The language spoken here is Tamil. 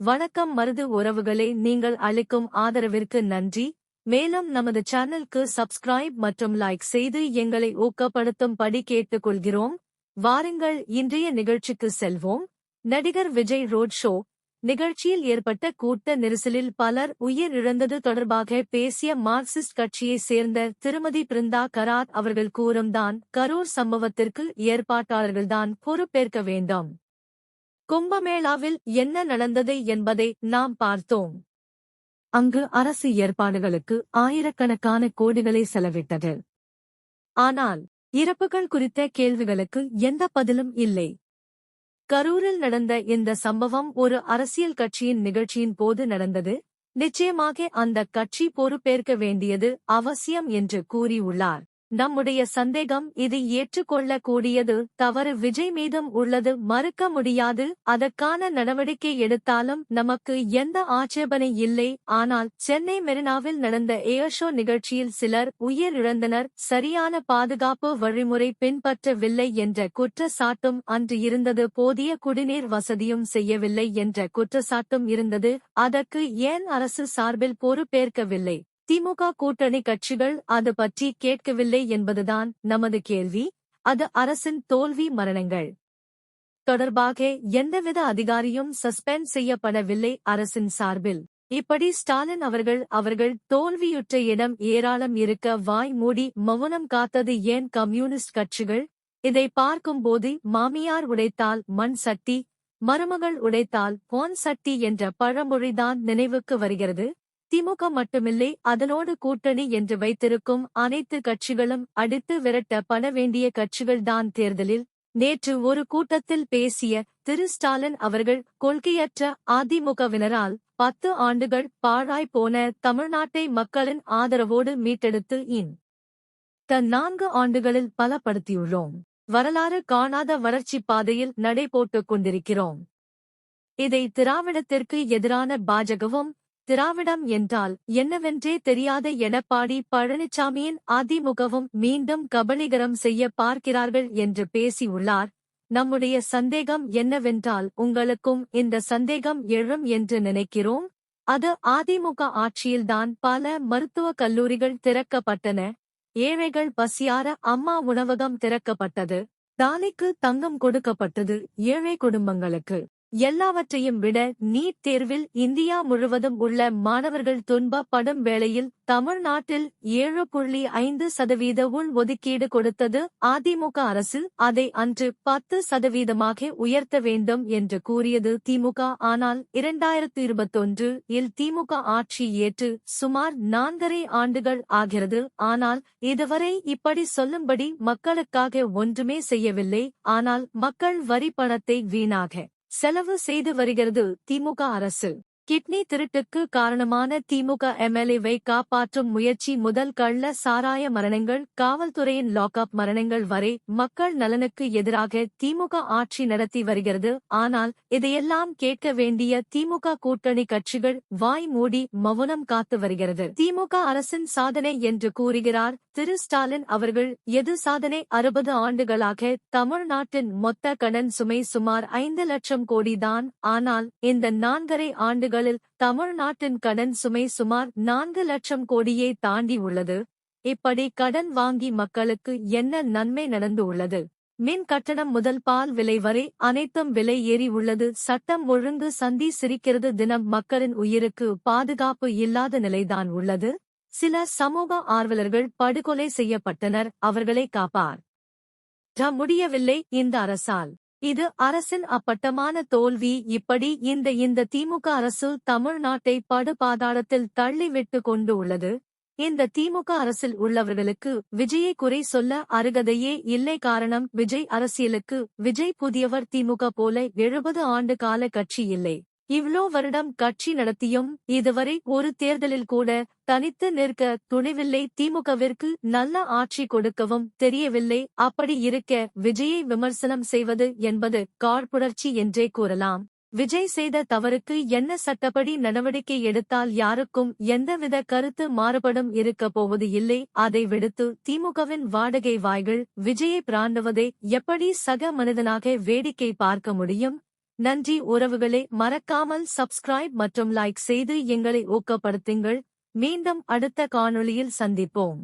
வணக்கம் மருது உறவுகளே நீங்கள் அளிக்கும் ஆதரவிற்கு நன்றி. மேலும் நமது சேனலுக்கு சப்ஸ்கிரைப் மற்றும் லைக் செய்து எங்களை ஊக்கப்படுத்தும்படி கேட்டுக்கொள்கிறோம். வாருங்கள் இன்றைய நிகழ்ச்சிக்கு செல்வோம். நடிகர் விஜய் ரோட் ஷோ. நிகழ்ச்சியில் ஏற்பட்ட கூட்ட நெரிசலில் பலர் உயிரிழந்தது தொடர்பாக பேசிய மார்க்சிஸ்ட் கட்சியைச் சேர்ந்த திருமதி பிருந்தா கராத் அவர்கள் கூறும்தான் கரூர் சம்பவத்திற்கு ஏற்பாட்டாளர்கள்தான் பொறுப்பேற்க வேண்டும். கும்பமேளாவில் என்ன நடந்தது என்பதை நாம் பார்த்தோம். அங்கு அரசு ஏற்பாடுகளுக்கு ஆயிரக்கணக்கான கோடிகளை செலவிட்டது. ஆனால் இறப்புகள் குறித்த கேள்விகளுக்கு எந்த பதிலும் இல்லை. கரூரில் நடந்த இந்த சம்பவம் ஒரு அரசியல் கட்சியின் நிகழ்ச்சியின் போது நடந்தது. நிச்சயமாக அந்த கட்சி பொறுப்பேற்க வேண்டியது அவசியம் என்று கூறியுள்ளார். நம்முடைய சந்தேகம் இது ஏற்றுக்கொள்ளக்கூடியது. தவறு விஜய் மீதும் உள்ளது. மறுக்க முடியாது. அதற்கான நடவடிக்கை எடுத்தாலும் நமக்கு எந்த ஆட்சேபனை இல்லை. ஆனால் சென்னை மெரினாவில் நடந்த ஏர் ஷோ நிகழ்ச்சியில் சிலர் உயிரிழந்தனர். சரியான பாதுகாப்பு வழிமுறை பின்பற்றவில்லை என்ற குற்றச்சாட்டும் அன்று இருந்தது. போதிய குடிநீர் வசதியும் செய்யவில்லை என்ற குற்றச்சாட்டும் இருந்தது. அதற்கு ஏன் அரசு சார்பில் பொறுப்பேற்கவில்லை? திமுக கூட்டணி கட்சிகள் அது பற்றி கேட்கவில்லை என்பதுதான் நமது கேள்வி. அது அரசின் தோல்வி மரணங்கள். தொடர்பாக எந்தவித அதிகாரியும் சஸ்பெண்ட் செய்யப்படவில்லை அரசின் சார்பில். இப்படி ஸ்டாலின் அவர்கள் அவர்கள் தோல்வியுற்ற இடம் ஏராளம் இருக்க வாய் மூடி மௌனம் காத்தது ஏன் கம்யூனிஸ்ட் கட்சிகள்? இதை பார்க்கும்போது மாமியார் உடைத்தால் மண் சட்டி மருமகள் உடைத்தால் பொன் சட்டி என்ற பழமொழிதான் நினைவுக்கு வருகிறது. திமுக மட்டுமில்லை அதனோடு கூட்டணி என்று வைத்திருக்கும் அனைத்து கட்சிகளும் அடித்து பண வேண்டிய கட்சிகள்தான் தேர்தலில். நேற்று ஒரு கூட்டத்தில் பேசிய திரு. ஸ்டாலின் அவர்கள் கொள்கையற்ற அதிமுகவினரால் பத்து ஆண்டுகள் பாழாய் போன தமிழ்நாட்டை மக்களின் ஆதரவோடு மீட்டெடுத்து இன். தன் நான்கு ஆண்டுகளில் பலப்படுத்தியுள்ளோம். வரலாறு காணாத வளர்ச்சி பாதையில் நடை போட்டுக் கொண்டிருக்கிறோம். இதை திராவிடத்திற்கு எதிரான பாஜகவும் திராவிடம் என்றால் என்னவென்றே தெரியாத எடப்பாடி பழனிசாமியின் அதிமுகவும் மீண்டும் கபலீகரம் செய்ய பார்க்கிறார்கள் என்று பேசியுள்ளார் நம்முடைய சந்தேகம் என்னவென்றால் உங்களுக்கும் இந்த சந்தேகம் எழும் என்று நினைக்கிறோம். அது அதிமுக ஆட்சியில்தான் பல மருத்துவக் கல்லூரிகள் திறக்கப்பட்டன. ஏழைகள் பசியார அம்மா உணவகம் திறக்கப்பட்டது. தாலிக்கு தங்கம் கொடுக்கப்பட்டது. ஏழை குடும்பங்களுக்கு எல்லாவற்றையும் விட நீட் தேர்வில் இந்தியா முழுவதும் உள்ள மாணவர்கள் துன்பப்படும் வேளையில் தமிழ்நாட்டில் ஏழு புள்ளி ஐந்து சதவீத உள் ஒதுக்கீடு கொடுத்தது அதிமுக அரசு. அதை அன்று பத்து சதவீதமாக உயர்த்த வேண்டும் என்று கூறியது திமுக. ஆனால் இரண்டாயிரத்து இருபத்தொன்று இல் திமுக ஆட்சி ஏற்று சுமார் நான்கரை ஆண்டுகள் ஆகிறது. ஆனால் இதுவரை இப்படி சொல்லும்படி மக்களுக்காக ஒன்றுமே செய்யவில்லை. ஆனால் மக்கள் வரி பணத்தை வீணாக செலவு செய்து வருகிறது திமுக அரசு. கிட்னி திருட்டுக்கு காரணமான திமுக எம்எல்ஏவை காப்பாற்றும் முயற்சி முதல் கள்ள சாராய மரணங்கள் காவல்துறையின் லாக்அப் மரணங்கள் வரை மக்கள் நலனுக்கு எதிராக திமுக ஆட்சி நடத்தி வருகிறது. ஆனால் இதையெல்லாம் கேட்க வேண்டிய திமுக கூட்டணி கட்சிகள் வாய் மூடி மௌனம் காத்து வருகிறது. திமுக அரசின் சாதனை என்று கூறுகிறார் திரு. ஸ்டாலின் அவர்கள். எது சாதனை? அறுபது ஆண்டுகளாக தமிழ்நாட்டின் மொத்த கடன் சுமை சுமார் ஐந்து லட்சம் கோடிதான். ஆனால் இந்த நான்கரை ஆண்டுகள் ஆண்டுகளில் தமிழ்நாட்டின் கடன் சுமை சுமார் நான்கு லட்சம் கோடியே தாண்டி உள்ளது. இப்படி கடன் வாங்கி மக்களுக்கு என்ன நன்மை நடந்து உள்ளது? மின் கட்டணம் முதல் பால் விலை வரை அனைத்தும் விலை ஏறி உள்ளது. சட்டம் ஒழுங்கு சந்தி சிரிக்கிறது. தினம் மக்களின் உயிருக்கு பாதுகாப்பு இல்லாத நிலைதான் உள்ளது. சில சமூக ஆர்வலர்கள் படுகொலை செய்யப்பட்டனர். அவர்களை காப்பார் முடியவில்லை. இந்த அரசால் இது அரசின் அப்பட்டமான தோல்வி. இப்படி இந்த இந்த திமுக அரசு தமிழ்நாட்டை படுபாதாளத்தில் தள்ளிவிட்டு கொண்டு உள்ளது இந்த திமுக அரசில் உள்ளவர்களுக்கு விஜயை குறை சொல்ல அருகதையே இல்லை. காரணம் விஜய் அரசியலுக்கு விஜய் புதியவர். திமுக போல எழுபது ஆண்டு கால கட்சி இல்லை. இவ்ளோ வருடம் கட்சி நடத்தியும் இதுவரை ஒரு தேர்தலில் கூட தனித்து நிற்க துணிவில்லை. திமுகவிற்கு நல்ல ஆட்சி கொடுக்கவும் தெரியவில்லை. அப்படி இருக்க விஜயை விமர்சனம் செய்வது என்பது காழ்ப்புணர்ச்சி என்றே கூறலாம். விஜய் செய்த தவறுக்கு என்ன சட்டப்படி நடவடிக்கை எடுத்தால் யாருக்கும் எந்தவித கருத்து மாறுபடும் இருக்கப் போவது இல்லை. அதை விடுத்து திமுகவின் வாடகை வாய்கள் விஜயை பிராண்டுவதை எப்படி சக மனிதனாக வேடிக்கை பார்க்க முடியும்? நன்றி உறவுகளே மறக்காமல் சப்ஸ்கிரைப் மற்றும் லைக் செய்து எங்களை ஊக்கப்படுத்துங்கள். மீண்டும் அடுத்த காணொளியில் சந்திப்போம்.